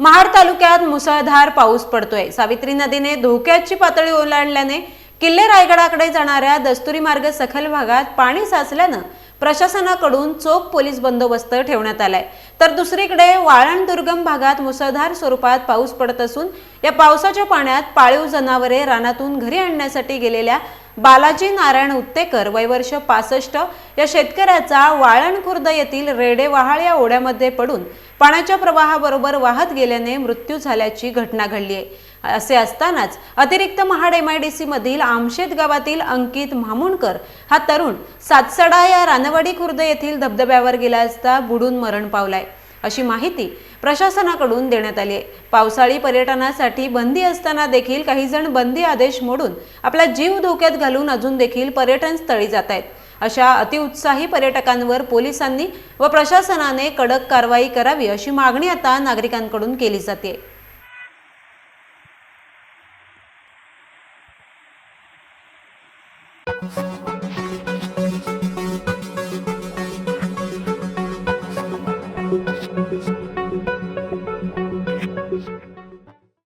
महाड तालुक्यात मुसळधार पाऊस पडतोय. सावित्री नदीने धोक्याची पातळी ओलांडल्याने किल्ले रायगडाकडे जाणाऱ्या दस्तुरी मार्ग सखल भागात पाणी साचल्यानं प्रशासनाकडून चोख पोलीस बंदोबस्त ठेवण्यात आलाय. तर दुसरीकडे वाळण दुर्गम भागात मुसळधार स्वरूपात पाऊस पडत असून या पावसाच्या पाण्यात पाळीव जनावरे रानातून घरी आणण्यासाठी गेलेल्या बालाजी नारायण उत्तेकर वयवर्ष पासष्ट या शेतकऱ्याचा वाळण खुर्द येथील रेडेवहाळ या ओढ्यामध्ये पडून पाण्याच्या प्रवाहाबरोबर वाहत गेल्याने मृत्यू झाल्याची घटना घडली आहे. असे असतानाच अतिरिक्त महाड एम आय डी मधील आमशेत गावातील अंकित म्हामुणकर हा तरुण सातसडा या रानवाडी खुर्द येथील धबधब्यावर गेला असता बुडून मरण पावलाय. अशी माहिती प्रशासनाकडून देण्यात आली आहे. पावसाळी पर्यटनासाठी बंदी असताना देखील काही जण बंदी आदेश मोडून आपला जीव धोक्यात घालून अजून देखील पर्यटन स्थळी जात आहेत. अशा अतिउत्साही पर्यटकांवर पोलिसांनी व प्रशासनाने कडक कारवाई करावी अशी मागणी आता नागरिकांकडून केली जाते.